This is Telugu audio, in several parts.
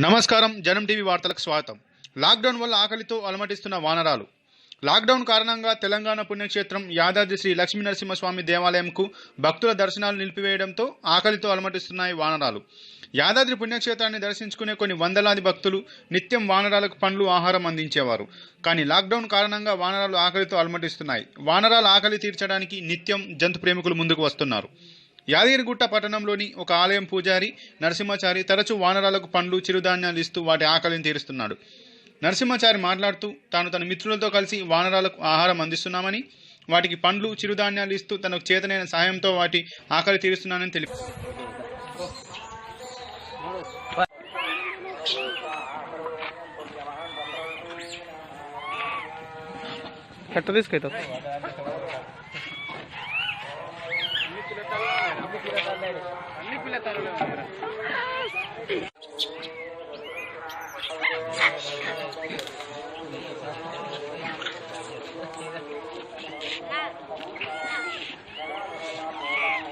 నమస్కారం జనం టీవీ వార్తలకు స్వాగతం. లాక్డౌన్ వల్ల ఆకలితో అలమటిస్తున్న వానరాలు. లాక్డౌన్ కారణంగా తెలంగాణ పుణ్యక్షేత్రం యాదాద్రి శ్రీ లక్ష్మీ నరసింహస్వామి దేవాలయంకు భక్తుల దర్శనాలు నిలిపివేయడంతో ఆకలితో అలమటిస్తున్నాయి వానరాలు. యాదాద్రి పుణ్యక్షేత్రాన్ని దర్శించుకునే కొన్ని వందలాది భక్తులు నిత్యం వానరాలకు పండ్లు ఆహారం అందించేవారు. కానీ లాక్డౌన్ కారణంగా వానరాలు ఆకలితో అలమటిస్తున్నాయి. వానరాల ఆకలి తీర్చడానికి నిత్యం జంతు ప్రేమికులు ముందుకు వస్తున్నారు. యాదగిరిగుట్ట పట్టణంలోని ఒక ఆలయం పూజారి నరసింహచారి తరచూ వానరాలకు పండ్లు చిరుధాన్యాలు ఇస్తూ వాటి ఆకలిని తీరుస్తున్నాడు. నరసింహాచారి మాట్లాడుతూ తాను తన మిత్రులతో కలిసి వానరాలకు ఆహారం అందిస్తున్నామని వాటికి పండ్లు చిరుధాన్యాలు ఇస్తూ తనకు చేతనైన సాయంతో వాటి ఆకలి తీరుస్తున్నానని తెలిపారు కట్ట తీసుకైతే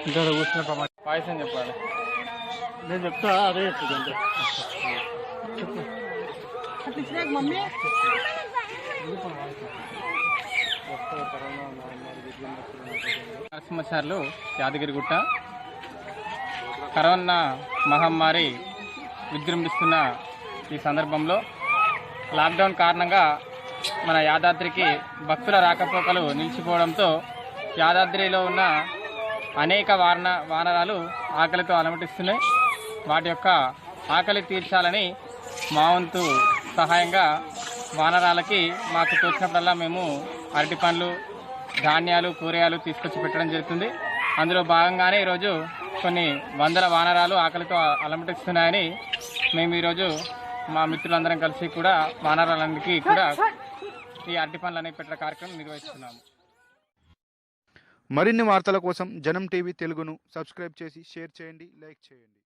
ఇంకా కూర్చున్న ప్రమాదం పాయసం చెప్పాలి నేను చెప్తా అదే చెప్తుంది నరసింహాచార్యులు యాదగిరిగుట్ట కరోనా మహమ్మారి విజృంభిస్తున్న ఈ సందర్భంలో లాక్డౌన్ కారణంగా మన యాదాద్రికి భక్తుల రాకపోకలు నిలిచిపోవడంతో యాదాద్రిలో ఉన్న అనేక వాన వానరాలు ఆకలితో అలమటిస్తున్నాయి. వాటి యొక్క ఆకలి తీర్చాలని మా వంతు సహాయంగా వానరాలకి మాకు తోచినప్పుడల్లా మేము అరటి పండ్లు ధాన్యాలు కూరగాయలు తీసుకొచ్చి పెట్టడం జరుగుతుంది. అందులో భాగంగానే ఈరోజు కొన్ని వందల వానరాలు ఆకలితో అలమటిస్తున్నాయని మేము ఈరోజు మా మిత్రులందరం కలిసి కూడా వానరాలన్నిటికీ కూడా ఈ అరటి పండ్లు అనేవి కార్యక్రమం నిర్వహిస్తున్నాము. మరిన్ని వార్తల కోసం జనం టీవీ తెలుగును సబ్స్క్రైబ్ చేసి షేర్ చేయండి లైక్ చేయండి.